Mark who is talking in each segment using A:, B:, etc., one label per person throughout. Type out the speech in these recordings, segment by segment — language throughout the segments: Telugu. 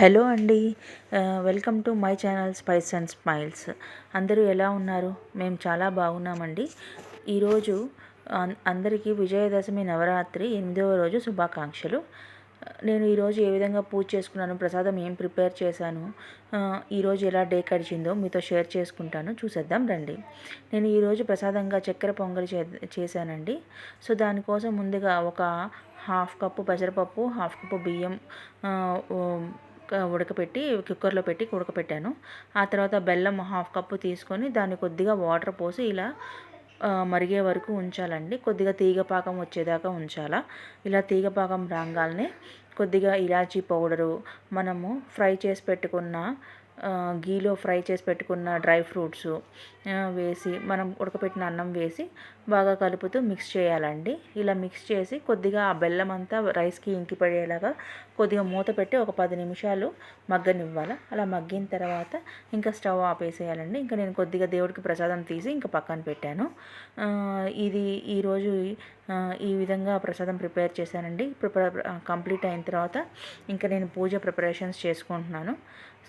A: హలో అండి. Welcome to my channel spice and smiles. అందరూ ఎలా ఉన్నారు? మేము చాలా బాగున్నామండి. ఈరోజు అందరికీ విజయదశమి నవరాత్రి ఎనిమిదవ రోజు శుభాకాంక్షలు. నేను ఈరోజు ఏ విధంగా పూజ చేసుకున్నాను ప్రసాదం ఏం ప్రిపేర్ చేశాను ఈరోజు ఎలా డే గడిచిందో మీతో షేర్ చేసుకుంటాను. చూసేద్దాం రండి. నేను ఈరోజు ప్రసాదంగా చక్కెర పొంగలి చే చేశానండి. సో దానికోసం ముందుగా ఒక హాఫ్ కప్పు పెసరపప్పు హాఫ్ కప్పు బియ్యం ఉడకపెట్టి కుక్కర్లో పెట్టి ఉడకపెట్టాను. ఆ తర్వాత బెల్లం హాఫ్ కప్పు తీసుకొని దాన్ని కొద్దిగా వాటర్ పోసి ఇలా మరిగే వరకు ఉంచాలండి. కొద్దిగా తీగపాకం వచ్చేదాకా ఉంచాలా. ఇలా తీగపాకం రాగానే కొద్దిగా ఇలాచీ పౌడరు మనము ఫ్రై చేసి పెట్టుకున్న గీలో ఫ్రై చేసి పెట్టుకున్న డ్రై ఫ్రూట్స్ వేసి మనం ఉడకపెట్టిన అన్నం వేసి బాగా కలుపుతూ మిక్స్ చేయాలండి. ఇలా మిక్స్ చేసి కొద్దిగా ఆ బెల్లం అంతా రైస్కి ఇంకిపడేలాగా కొద్దిగా మూత పెట్టి ఒక పది నిమిషాలు మగ్గనివ్వాలి. అలా మగ్గిన తర్వాత ఇంకా స్టవ్ ఆపేసేయాలండి ఇంకా నేను కొద్దిగా దేవుడికి ప్రసాదం తీసి ఇంకా పక్కన పెట్టాను. ఇది ఈరోజు ఈ విధంగా ప్రసాదం ప్రిపేర్ చేశానండి. ప్రిపేర్ కంప్లీట్ అయిన తర్వాత ఇంకా నేను పూజ ప్రిపరేషన్స్ చేసుకుంటున్నాను.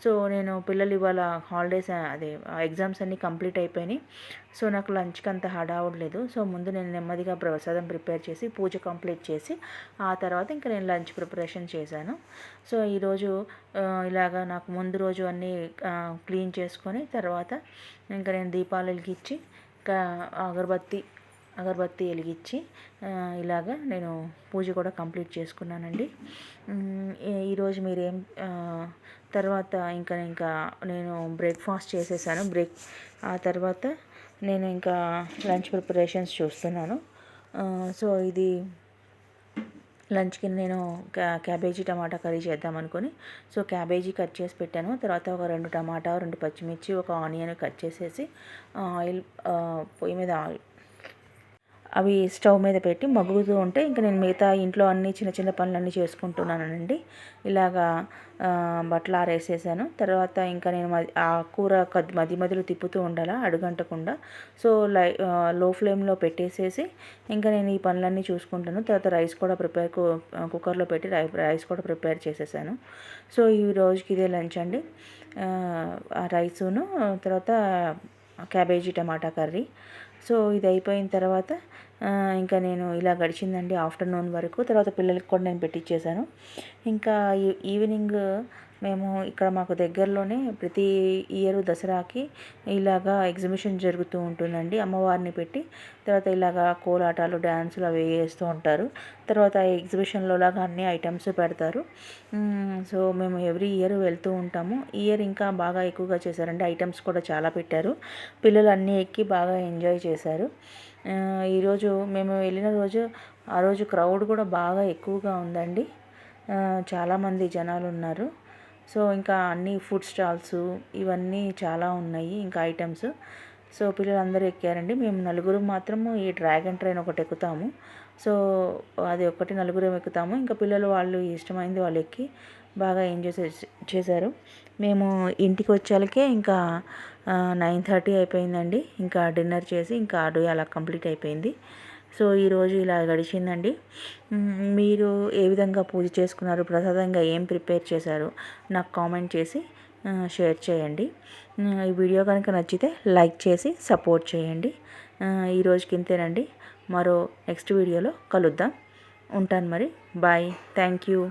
A: సో నేను పిల్లలు ఇవాళ హాలిడేస్ అదే ఎగ్జామ్స్ అన్నీ కంప్లీట్ అయిపోయినాయి. సో నాకు లంచ్కి అంత హడావుడలేదు సో ముందు నేను నెమ్మదిగా ప్రసాదం ప్రిపేర్ చేసి పూజ కంప్లీట్ చేసి ఆ తర్వాత ఇంకా నేను లంచ్ ప్రిపరేషన్ చేశాను. సో ఈరోజు ఇలాగా నాకు ముందు రోజు అన్నీ క్లీన్ చేసుకొని తర్వాత ఇంకా నేను దీపాలు వెలిగించి ఇంకా అగరబత్తి అగరబత్తి వెలిగించి ఇలాగ ఇలాగా నేను పూజ కూడా కంప్లీట్ చేసుకున్నానండి. ఈరోజు మీరేం తర్వాత ఇంకా ఇంకా నేను బ్రేక్ఫాస్ట్ చేసేసాను. బ్రేక్ ఆ తర్వాత నేను ఇంకా లంచ్ ప్రిపరేషన్స్ చూస్తున్నాను. సో ఇది లంచ్కి నేను క్యా క్యాబేజీ టమాటా కర్రీ చేద్దాం అనుకుని సో క్యాబేజీ కట్ చేసి పెట్టాను. తర్వాత ఒక రెండు టమాటా రెండు పచ్చిమిర్చి ఒక ఆనియన్ కట్ చేసేసి ఆయిల్ పొయ్యి మీద ఆయిల్ అవి స్టవ్ మీద పెట్టి మగ్గుతూ ఉంటే ఇంకా నేను మిగతా ఇంట్లో అన్ని చిన్న చిన్న పనులన్నీ చేసుకుంటున్నానండి. ఇలాగా బట్టలు ఆరేసేసాను. తర్వాత ఇంకా నేను ఆ కూర మధ్య మధ్యలో తిప్పుతూ ఉండాలా అడుగంటకుండా. సో లై లో ఫ్లేమ్లో పెట్టేసేసి ఇంకా నేను ఈ పనులన్నీ చూసుకుంటాను. తర్వాత రైస్ కూడా ప్రిపేర్ కుక్కర్లో పెట్టి రై రైస్ కూడా ప్రిపేర్ చేసేసాను. సో ఈ రోజుకి ఇదే లంచ్ అండి. ఆ రైసును తర్వాత క్యాబేజీ టమాటా కర్రీ సో ఇది అయిపోయిన తర్వాత ఇంకా నేను ఇలా గడిచిందండి ఆఫ్టర్నూన్ వరకు. తర్వాత పిల్లలకి కూడా నేను పెట్టించేశాను ఇంకా ఈ- ఈవినింగ్ మేము ఇక్కడ మాకు దగ్గరలోనే ప్రతి ఇయర్ దసరాకి ఇలాగా ఎగ్జిబిషన్ జరుగుతూ ఉంటుందండి. అమ్మవారిని పెట్టి తర్వాత ఇలాగా కోలాటాలు డ్యాన్సులు అవి వేస్తూ ఉంటారు. తర్వాత ఎగ్జిబిషన్లో లాగా అన్ని ఐటమ్స్ పెడతారు. సో మేము ఎవ్రీ ఇయర్ వెళ్తూ ఉంటాము. ఇయర్ ఇంకా బాగా ఎక్కువగా చేశారండి ఐటమ్స్ కూడా చాలా పెట్టారు. పిల్లలు అన్నీ ఎక్కి బాగా ఎంజాయ్ చేశారు. ఈరోజు మేము వెళ్ళిన రోజు ఆ రోజు క్రౌడ్ కూడా బాగా ఎక్కువగా ఉందండి. చాలామంది జనాలు ఉన్నారు. సో ఇంకా అన్ని ఫుడ్ స్టాల్స్ ఇవన్నీ చాలా ఉన్నాయి ఇంకా ఐటమ్స్ సో పిల్లలందరూ ఎక్కారండి. మేము నలుగురు మాత్రము ఈ డ్రాగన్ ట్రైన్ ఒకటి ఎక్కుతాము. సో అది ఒకటి నలుగురు ఎక్కుతాము. ఇంకా పిల్లలు వాళ్ళు ఇష్టమైంది వాళ్ళు ఎక్కి బాగా ఎంజాయ్ చేసి- చేశారు. మేము ఇంటికి వచ్చేలకే ఇంకా నైన్ థర్టీ అయిపోయిందండి. ఇంకా డిన్నర్ చేసి ఇంకా అడుగు అలా కంప్లీట్ అయిపోయింది. సో ఈరోజు ఇలా గడిచిందండి. మీరు ఏ విధంగా పూజ చేసుకున్నారు? ప్రసాదంగా ఏం ప్రిపేర్ చేశారు? నాకు కామెంట్ చేసి షేర్ చేయండి. ఈ వీడియో కనుక నచ్చితే లైక్ చేసి సపోర్ట్ చేయండి. ఆ, ఈ రోజుకి ఇంతేనండి మరో నెక్స్ట్ వీడియోలో కలుద్దాం. ఉంటాను మరి. బాయ్. Thank you.